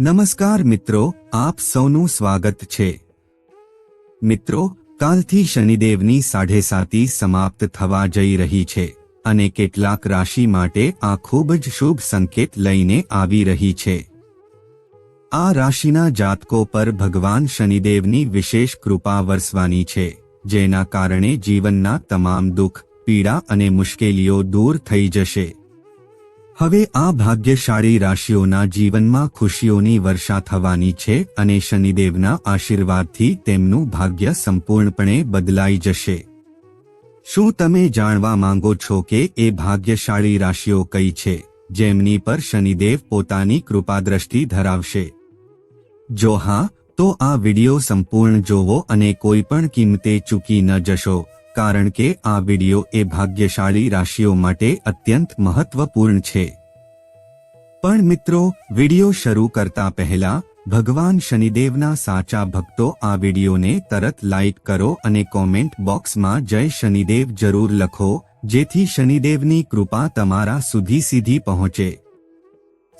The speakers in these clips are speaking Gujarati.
નમસ્કાર મિત્રો, આપ સૌનું સ્વાગત છે. મિત્રો, કાલથી શનિદેવની સાઢે સાતી સમાપ્ત થવા જઈ રહી છે અને કેટલાક રાશિ માટે આ ખૂબ જ શુભ સંકેત લઈને આવી રહી છે. આ રાશિના જાતકો પર ભગવાન શનિદેવની વિશેષ કૃપા વરસવાની છે, જેના કારણે જીવનના તમામ દુઃખ, પીડા અને મુશ્કેલીઓ દૂર થઈ જશે. હવે આ ભાગ્યશાળી રાશિઓના જીવનમાં ખુશીઓની વર્ષા થવાની છે અને શનિદેવના આશીર્વાદથી તેમનું ભાગ્ય સંપૂર્ણપણે બદલાઈ જશે. શું તમે જાણવા માંગો છો કે એ ભાગ્યશાળી રાશિઓ કઈ છે, જેમની પર શનિદેવ પોતાની કૃપાદ્રષ્ટિ ધરાવશે? જો હા, તો આ વિડિયો સંપૂર્ણ જોવો અને કોઈ પણ કિંમતે ચૂકી ન જશો. કારણ કે આ વિડિયો એ ભાગ્યશાળી રાશિઓ માટે અત્યંત મહત્વપૂર્ણ છે. પણ મિત્રો, વિડિયો શરૂ કરતા પહેલા, ભગવાન શનિદેવના સાચા ભક્તો આ વિડિયોને તરત લાઇક કરો અને કોમેન્ટ બોક્સમાં જય શનિદેવ જરૂર લખો, જેથી શનિદેવની કૃપા તમારા સુધી સીધી પહોંચે.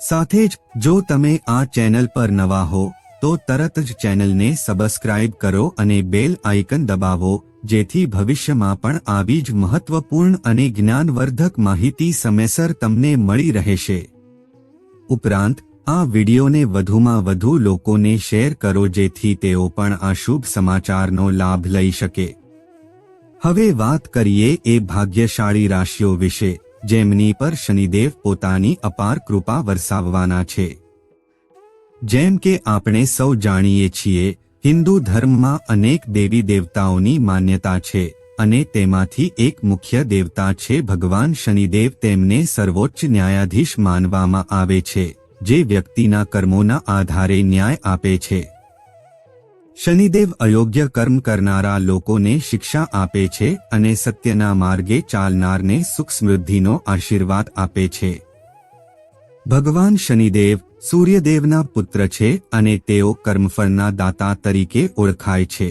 સાથે જ, જો તમે આ ચેનલ પર નવા હો, તો તરત જ ચેનલને સબસ્ક્રાઇબ કરો અને બેલ આઇકન દબાવો જેથી ભવિષ્યમાં પણ આવી જ મહત્વપૂર્ણ અને જ્ઞાનવર્ધક માહિતી સમયસર તમને મળી રહેશે. ઉપરાંત, આ વિડિયોને વધુમાં વધુ લોકોને શેર કરો જેથી તેઓ પણ આ શુભ સમાચારનો લાભ લઈ શકે. હવે વાત કરીએ એ ભાગ્યશાળી રાશિઓ વિશે, જેમની પર શનિદેવ પોતાની અપાર કૃપા વરસાવવાના છે. જેમ કે આપણે સૌ જાણીએ છીએ હિન્દુ ધર્મમાં અનેક દેવી દેવતાઓની માન્યતા છે અને તેમાંથી એક મુખ્ય દેવતા છે ભગવાન શનિદેવ. તેમને સર્વોચ્ચ ન્યાયાધીશ માનવામાં આવે છે, જે વ્યક્તિના કર્મોના આધારે ન્યાય આપે છે. શનિદેવ અયોગ્ય કર્મ કરનારા લોકોને શિક્ષા આપે છે અને સત્યના માર્ગે ચાલનારને સુખ સમૃદ્ધિનો આશીર્વાદ આપે છે. ભગવાન શનિદેવ સૂર્યદેવના પુત્ર છે અને તેઓ કર્મફળના દાતા તરીકે ઓળખાય છે.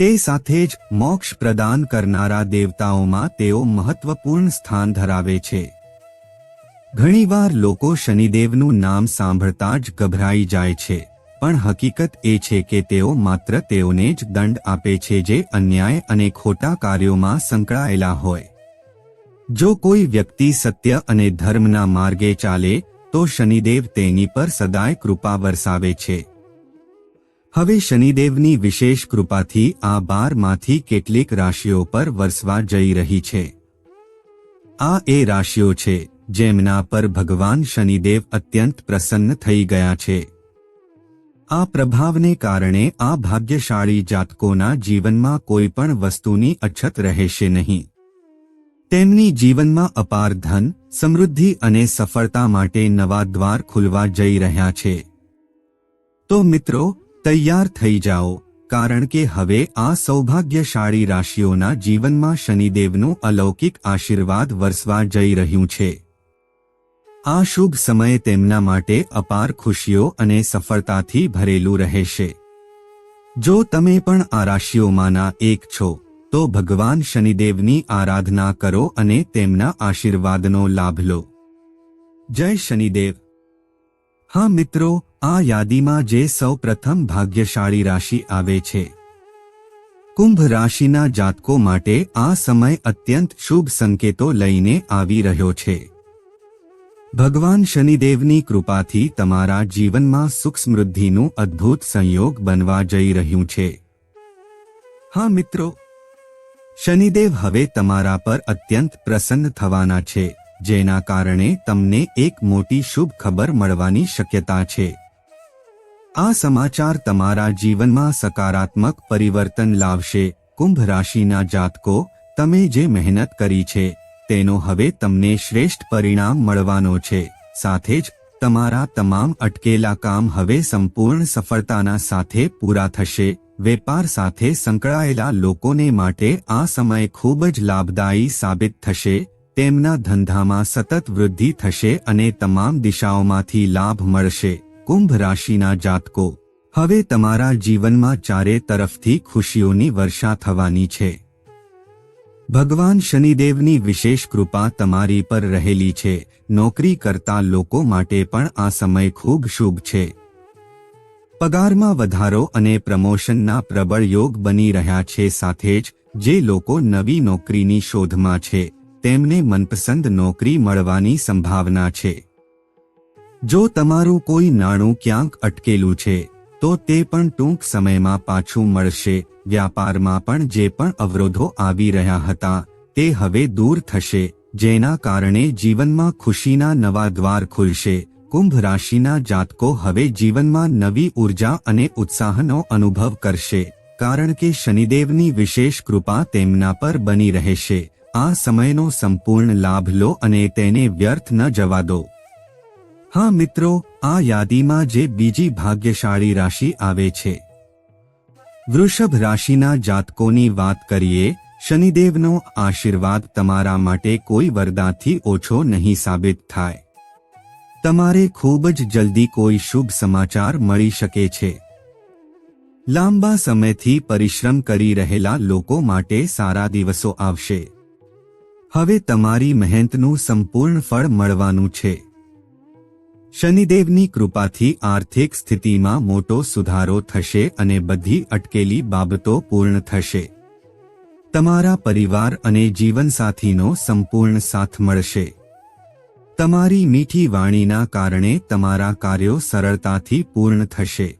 તે સાથે જ મોક્ષ પ્રદાન કરનારા દેવતાઓમાં તેઓ મહત્વપૂર્ણ સ્થાન ધરાવે છે. ઘણીવાર લોકો શનિદેવનું નામ સાંભળતા જ ગભરાઈ જાય છે, પણ હકીકત એ છે કે તેઓ માત્ર તેઓને જ દંડ આપે છે જે અન્યાય અને ખોટા કાર્યોમાં સંકળાયેલા હોય. જો કોઈ વ્યક્તિ સત્ય અને ધર્મના માર્ગે ચાલે તો શનિદેવ તેની પર સદાય કૃપા વરસાવે છે. હવે શનિદેવની વિશેષ કૃપાથી આ બારમાંથી કેટલીક રાશિઓ પર વરસવા જઈ રહી છે. આ એ રાશિઓ છે, જેમના પર ભગવાન શનિદેવ અત્યંત પ્રસન્ન થઈ ગયા છે. આ પ્રભાવને કારણે આ ભાગ્યશાળી જાતકોના જીવનમાં કોઈ પણ વસ્તુની અછત રહેશે નહીં. તેમની જીવનમાં અપાર ધન, સમૃદ્ધિ અને સફળતા માટે નવા દ્વાર ખુલવા જઈ રહ્યા છે. તો મિત્રો, તૈયાર થઈ જાઓ, કારણ કે હવે આ સૌભાગ્યશાળી રાશિઓના જીવનમાં શનિદેવનું અલૌકિક આશીર્વાદ વરસવા જઈ રહ્યું છે. આ શુભ સમય તેમના માટે અપાર ખુશીઓ અને સફળતાથી ભરેલું રહેશે. જો તમે પણ આ રાશિઓમાંના એક છો તો ભગવાન શનિદેવની આરાધના કરો અને તેમના આશીર્વાદનો લાભ લો. જય શનિદેવ. હા મિત્રો, આ યાદીમાં જે સૌ પ્રથમ ભાગ્યશાળી રાશિ આવે છે. કુંભ રાશિના જાતકો માટે આ સમય અત્યંત શુભ સંકેતો લઈને આવી રહ્યો છે. ભગવાન શનિદેવની કૃપાથી તમારા જીવનમાં સુખ સમૃદ્ધિનું અદ્ભુત સંયોગ બનવા જઈ રહ્યું છે. હા મિત્રો શનિદેવ હવે તમારા પર અત્યંત પ્રસન્ન થવાના છે, જેના કારણે તમને એક મોટી શુભ ખબર મળવાની શક્યતા છે. આ સમાચાર તમારા જીવનમાં સકારાત્મક પરિવર્તન લાવશે. કુંભ રાશિના જાતકો, તમે જે મહેનત કરી છે, તેનો હવે તમને શ્રેષ્ઠ પરિણામ મળવાનો છે. સાથે જ, તમારા તમામ અટકેલા કામ હવે સંપૂર્ણ સફળતાના સાથે પૂરા થશે. વેપાર સાથે સંકળાયેલા લોકોને માટે આ સમય ખૂબ જ લાભદાયી સાબિત થશે, તેમના ધંધામાં સતત વૃદ્ધિ થશે અને તમામ દિશાઓમાંથી લાભ મળશે. કુંભ રાશિના જાતકો, હવે તમારા જીવનમાં ચારે તરફથી ખુશીઓની વર્ષા થવાની છે. ભગવાન શનિદેવની વિશેષ કૃપા તમારી પર રહેલી છે. નોકરી કરતા લોકો માટે પણ આ સમય ખૂબ શુભ છે. પગારમાં વધારો અને પ્રમોશનના પ્રબળ યોગ બની રહ્યા છે સાથે જ, જે લોકો નવી નોકરીની શોધમાં છે, તેમને મનપસંદ નોકરી મળવાની સંભાવના છે. જો તમારું કોઈ નાણું ક્યાંક અટકેલું છે, તો તે પણ ટૂંક સમયમાં પાછું મળશે. વ્યાપારમાં પણ જે પણ અવરોધો આવી રહ્યા હતા, તે હવે દૂર થશે, જેના કારણે જીવનમાં ખુશીના નવા દ્વાર ખુલશે. કુંભ રાશિના જાતકો હવે જીવનમાં નવી ઊર્જા અને ઉત્સાહનો અનુભવ કરશે, કારણ કે શનિદેવની વિશેષ કૃપા તેમના પર બની રહેશે. આ સમયનો સંપૂર્ણ લાભ લો અને તેને વ્યર્થ ન જવા દો. હા મિત્રો, આ યાદીમાં જે બીજી ભાગ્યશાળી રાશિ આવે છે. વૃષભ રાશિના જાતકોની વાત કરીએ, શનિદેવનો આશીર્વાદ તમારા માટે કોઈ વરદાનથી ઓછો નહીં સાબિત થાય. તમારે ખૂબ જ જલ્દી કોઈ શુભ સમાચાર મળી શકે છે. લાંબા સમયથી પરિશ્રમ કરી રહેલા લોકો માટે સારા દિવસો આવશે. હવે તમારી મહેનતનું સંપૂર્ણ ફળ મળવાનું છે. શનિદેવની કૃપાથી આર્થિક સ્થિતિમાં મોટો સુધારો થશે અને બધી અટકેલી બાબતો પૂર્ણ થશે. તમારા પરિવાર અને જીવનસાથીનો સંપૂર્ણ સાથ મળશે. તમારી મીઠી વાણીના કારણે તમારા કાર્યો સરળતાથી પૂર્ણ થશે.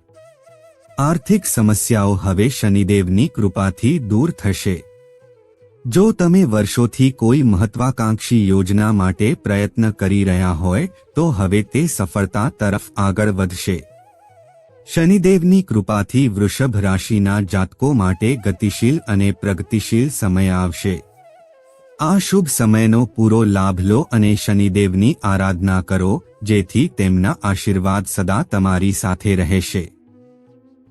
આર્થિક સમસ્યાઓ હવે શનિદેવની કૃપાથી દૂર થશે. જો તમે વર્ષોથી કોઈ મહત્વાકાંક્ષી યોજના માટે પ્રયત્ન કરી રહ્યા હોય, તો હવે તે સફળતા તરફ આગળ વધશે. શનિદેવની કૃપાથી વૃષભ રાશિના જાતકો માટે ગતિશીલ અને પ્રગતિશીલ સમય આવશે. આ શુભ સમયનો પૂરો લાભ લો અને શનિદેવની આરાધના કરો, જેથી તેમના આશીર્વાદ સદા તમારી સાથે રહેશે.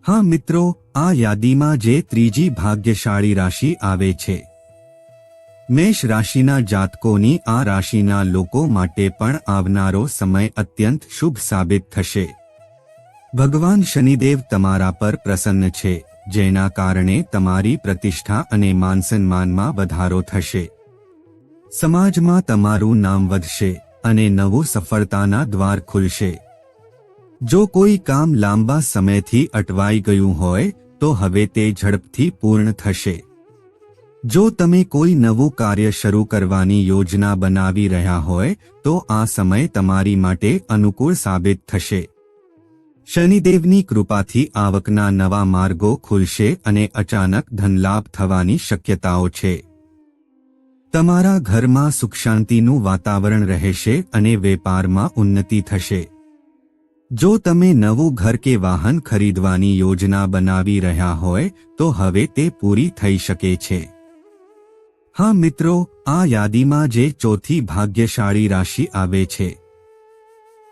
હા મિત્રો, આ યાદીમાં જે ત્રીજી ભાગ્યશાળી રાશિ આવે છે. મેષ રાશિના જાતકોની આ રાશિના લોકો માટે પણ આવનારો સમય અત્યંત શુભ સાબિત થશે. ભગવાન શનિદેવ તમારા પર પ્રસન્ન છે, જેના કારણે તમારી પ્રતિષ્ઠા અને માનસન્માનમાં વધારો થશે. સમાજમાં તમારું નામ વધશે અને નવું સફળતાના દ્વાર ખુલશે. જો કોઈ કામ લાંબા સમયથી અટવાઈ ગયું હોય, તો હવે તે ઝડપથી પૂર્ણ થશે. જો તમે કોઈ નવું કાર્ય શરૂ કરવાની યોજના બનાવી રહ્યા હોય, તો આ સમય તમારી માટે અનુકૂળ સાબિત થશે. શનિદેવની કૃપાથી આવકના નવા માર્ગો ખુલશે અને અચાનક ધનલાભ થવાની શક્યતાઓ છે. તમારા ઘરમાં સુખ શાંતિનું વાતાવરણ રહેશે અને વેપારમાં ઉન્નતિ થશે. જો તમે નવું ઘર કે વાહન ખરીદવાની યોજના બનાવી રહ્યા હોય, તો હવે તે પૂરી થઈ શકે છે. હા મિત્રો, આ યાદીમાં જે ચોથી ભાગ્યશાળી રાશિ આવે છે.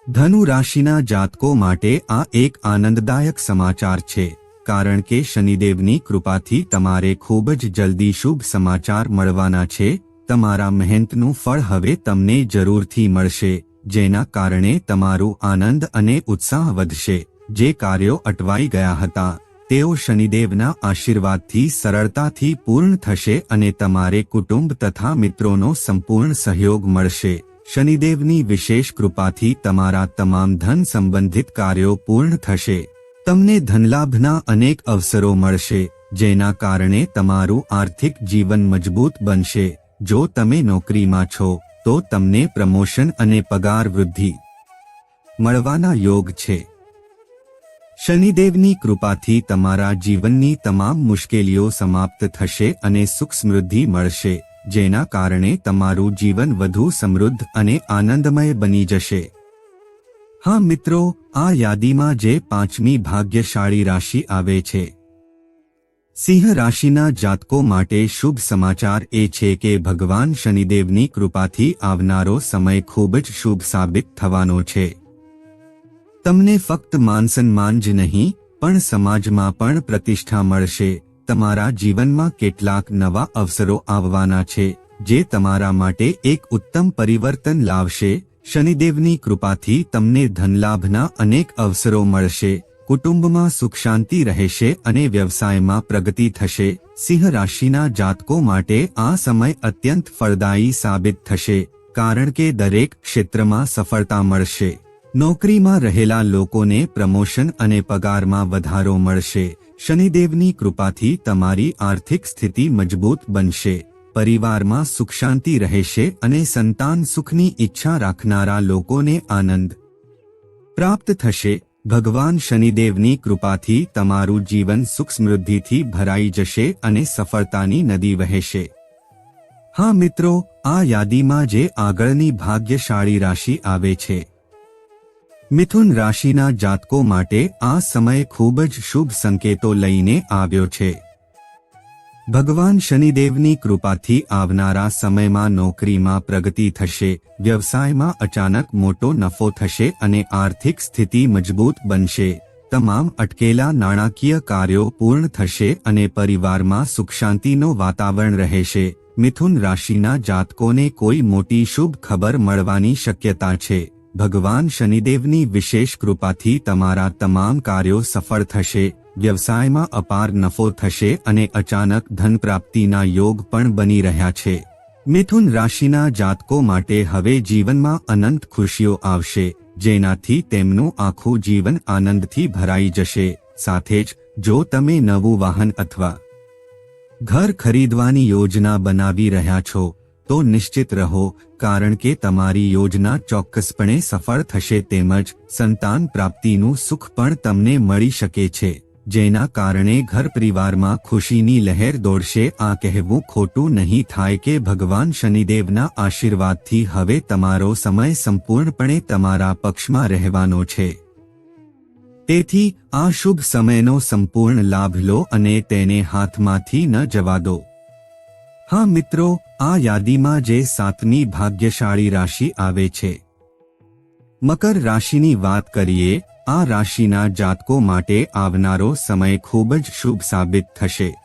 ધનુ રાશિના જાતકો માટે આ એક આનંદદાયક સમાચાર છે, કારણ કે શનિદેવની કૃપાથી તમારે ખૂબ જ જલ્દી શુભ સમાચાર મળવાના છે તમારા મહેનતનું ફળ હવે તમને જરૂરથી મળશે, જેના કારણે તમારું આનંદ અને ઉત્સાહ વધશે. જે કાર્યો અટવાઈ ગયા હતા, તેઓ શનિદેવના આશીર્વાદથી સરળતાથી પૂર્ણ થશે અને તમારે કુટુંબ તથા મિત્રોનો સંપૂર્ણ સહયોગ મળશે. શનિદેવની વિશેષ કૃપાથી તમારા તમામ ધન સંબંધિત કાર્યો પૂર્ણ થશે. તમને ધનલાભના અનેક અવસરો મળશે, જેના કારણે તમારું આર્થિક જીવન મજબૂત બનશે. જો તમે નોકરીમાં છો, તો તમને પ્રમોશન અને પગાર વૃદ્ધિ મળવાના યોગ છે. શનિદેવની કૃપાથી તમારા જીવનની તમામ મુશ્કેલીઓ સમાપ્ત થશે અને સુખ સમૃદ્ધિ મળશે, જેના કારણે તમારું જીવન વધુ સમૃદ્ધ અને આનંદમય બની જશે. હા મિત્રો, આ યાદીમાં જે પાંચમી ભાગ્યશાળી રાશિ આવે છે સિંહ રાશિના જાતકો માટે શુભ સમાચાર એ છે કે ભગવાન શનિદેવની કૃપાથી આવનારો સમય ખૂબ જ શુભ સાબિત થવાનો છે. તમને ફક્ત માનસન્માન જ નહીં, પણ સમાજમાં પણ પ્રતિષ્ઠા મળશે. તમારા જીવનમાં કેટલાક નવા અવસરો આવવાના છે, જે તમારા માટે એક ઉત્તમ પરિવર્તન લાવશે. શનિદેવની કૃપાથી તમને ધનલાભના અનેક અવસરો મળશે. કુટુંબમાં સુખ શાંતિ રહેશે અને વ્યવસાયમાં પ્રગતિ થશે, સિંહ રાશિના જાતકો માટે આ સમય અત્યંત ફળદાયી સાબિત થશે, કારણ કે દરેક ક્ષેત્રમાં સફળતા મળશે. નોકરીમાં રહેલા લોકોને પ્રમોશન અને પગારમાં વધારો મળશે. શનિદેવની કૃપાથી તમારી આર્થિક સ્થિતિ મજબૂત બનશે. પરિવારમાં સુખ શાંતિ રહેશે અને સંતાન સુખની ઈચ્છા રાખનારા લોકોને આનંદ પ્રાપ્ત થશે. ભગવાન શનિદેવની કૃપાથી તમારું જીવન સુખ સમૃદ્ધિથી ભરાઈ જશે અને સફળતાની નદી વહેશે. હા મિત્રો, આ યાદીમાં જે આગળની ભાગ્યશાળી રાશિ આવે છે. મિથુન રાશિના જાતકો માટે આ સમય ખૂબ જ શુભ સંકેતો લઈને આવ્યો છે. ભગવાન શનિદેવની કૃપાથી આવનારા સમયમાં નોકરીમાં પ્રગતિ થશે, વ્યવસાયમાં અચાનક મોટો નફો થશે અને આર્થિક સ્થિતિ મજબૂત બનશે. તમામ અટકેલા નાણાકીય કાર્યો પૂર્ણ થશે અને પરિવારમાં સુખ શાંતિનું વાતાવરણ રહેશે. મિથુન રાશિના જાતકોને કોઈ મોટી શુભ ખબર મળવાની શક્યતા છે. ભગવાન શનિદેવની વિશેષ કૃપાથી તમારા તમામ કાર્યો સફળ થશે. વ્યવસાયમાં અપાર નફો થશે અને અચાનક ધન પ્રાપ્તિના યોગ પણ બની રહ્યા છે. મિથુન રાશિના જાતકો માટે હવે જીવનમાં અનંત ખુશીઓ આવશે, જેનાથી તેમનું આખું જીવન આનંદથી ભરાઈ જશે. સાથે જ, જો તમે નવું વાહન અથવા ઘર ખરીદવાની યોજના બનાવી રહ્યા છો, તો નિશ્ચિત રહો, કારણ કે તમારી યોજના ચોક્કસપણે સફળ થશે તેમજ સંતાન પ્રાપ્તિનું સુખ પણ તમને મળી શકે છે. જેના કારણે ઘર પરિવારમાં ખુશીની લહેર દોડશે. આ કહેવું ખોટું નહીં થાય કે ભગવાન શનિદેવના આશીર્વાદથી હવે તમારો સમય સંપૂર્ણપણે તમારા પક્ષમાં રહેવાનો છે. તેથી, આ શુભ સમયનો સંપૂર્ણ લાભ લો અને તેને હાથમાંથી ન જવા દો. હા મિત્રો, આ યાદીમાં જે સાતમી ભાગ્યશાળી રાશિ આવે છે. મકર રાશિની વાત કરીએ આ રાશિના જાતકો માટે આવનારો સમય ખૂબ જ શુભ સાબિત થશે.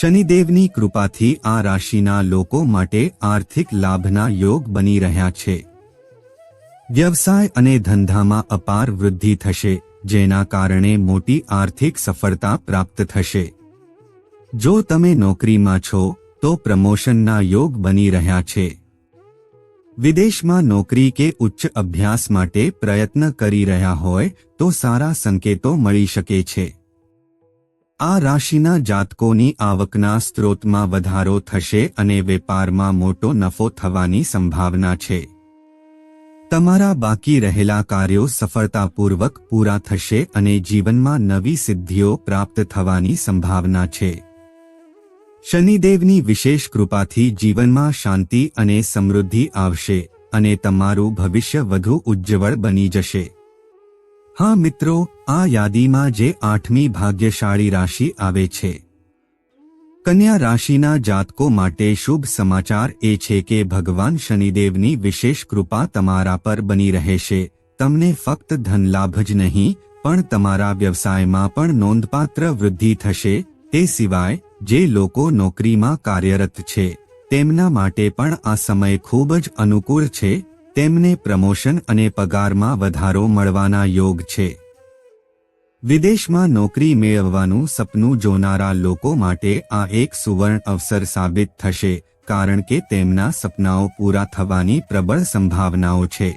શનિદેવની કૃપાથી આ રાશિના લોકો માટે આર્થિક લાભના યોગ બની રહ્યા છે. વ્યવસાય અને ધંધામાં અપાર વૃદ્ધિ થશે, જેના કારણે મોટી આર્થિક સફળતા પ્રાપ્ત થશે. જો તમે નોકરીમાં છો, તો પ્રમોશનના યોગ બની રહ્યા છે. વિદેશમાં નોકરી કે ઉચ્ચ અભ્યાસ માટે પ્રયત્ન કરી રહ્યા હોય તો સારા સંકેતો મળી શકે છે. આ રાશિના જાતકોની આવકના સ્ત્રોતમાં વધારો થશે અને વેપારમાં મોટો નફો થવાની સંભાવના છે. તમારા બાકી રહેલા કાર્યો સફળતાપૂર્વક પૂરા થશે અને જીવનમાં નવી સિદ્ધિઓ પ્રાપ્ત થવાની સંભાવના છે. શનિદેવની વિશેષ કૃપાથી જીવનમાં શાંતિ અને સમૃદ્ધિ આવશે અને તમારું ભવિષ્ય વધુ ઉજ્જવળ બની જશે. હા મિત્રો, આ યાદીમાં જે આઠમી ભાગ્યશાળી રાશિ આવે છે. કન્યા રાશિના જાતકો માટે શુભ સમાચાર એ છે કે ભગવાન શનિદેવની વિશેષ કૃપા તમારા પર બની રહેશે. તમને ફક્ત ધનલાભ જ નહીં, પણ તમારા વ્યવસાયમાં પણ નોંધપાત્ર વૃદ્ધિ થશે. તે સિવાય જે લોકો નોકરીમાં કાર્યરત છે, તેમના માટે પણ આ સમય ખૂબ જ અનુકૂળ છે, તેમને પ્રમોશન અને પગારમાં વધારો મળવાના યોગ છે. વિદેશમાં નોકરી મેળવવાનું સપનું જોનારા લોકો માટે આ એક સુવર્ણ અવસર સાબિત થશે, કારણ કે તેમના સપનાઓ પૂરા થવાની પ્રબળ સંભાવનાઓ છે.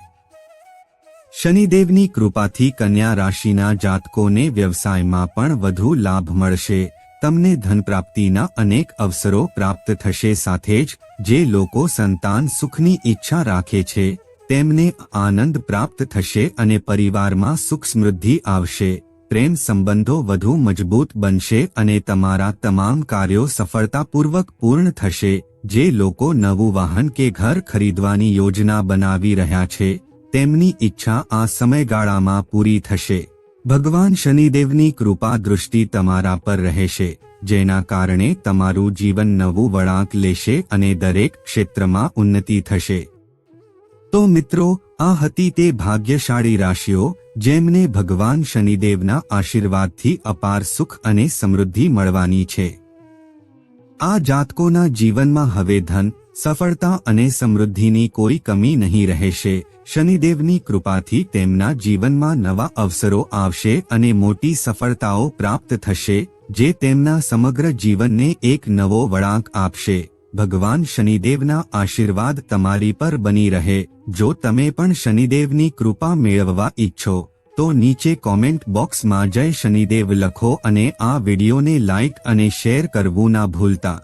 શનિદેવની કૃપાથી કન્યા રાશિના જાતકોને વ્યવસાયમાં પણ વધુ લાભ મળશે. તમને ધન પ્રાપ્તિના અનેક અવસરો પ્રાપ્ત થશે સાથે જ જે લોકો સંતાન સુખની ઈચ્છા રાખે છે, તેમને આનંદ પ્રાપ્ત થશે અને પરિવારમાં સુખ સમૃદ્ધિ આવશે. પ્રેમ સંબંધો વધુ મજબૂત બનશે અને તમારા તમામ કાર્યો સફળતાપૂર્વક પૂર્ણ થશે. જે લોકો નવું વાહન કે ઘર ખરીદવાની યોજના બનાવી રહ્યા છે, તેમની ઈચ્છા આ સમયગાળામાં પૂરી થશે. ભગવાન શનિદેવની કૃપા દૃષ્ટિ તમારા પર રહેશે, જેના કારણે તમારું જીવન નવું વળાંક લેશે અને દરેક ક્ષેત્રમાં ઉન્નતિ થશે. તો મિત્રો, આ હતી તે ભાગ્યશાળી રાશિઓ, જેમને ભગવાન શનિદેવના આશીર્વાદથી અપાર સુખ અને સમૃદ્ધિ મળવાની છે. આ જાતકોના જીવનમાં હવે ધન સફળતા અને સમૃદ્ધિની કોઈ કમી નહીં રહેશે. શનિદેવની કૃપાથી તેમના જીવનમાં નવા અવસરો આવશે અને મોટી સફળતાઓ પ્રાપ્ત થશે, જે તેમના સમગ્ર જીવનને એક નવો વળાંક આપશે. ભગવાન શનિદેવના આશીર્વાદ તમારી પર બની રહે. જો તમે પણ શનિદેવની કૃપા મેળવવા ઈચ્છો, તો નીચે કોમેન્ટ બોક્સમાં જય શનિદેવ લખો અને આ વિડીયોને લાઇક અને શેર કરવું ના ભૂલતા.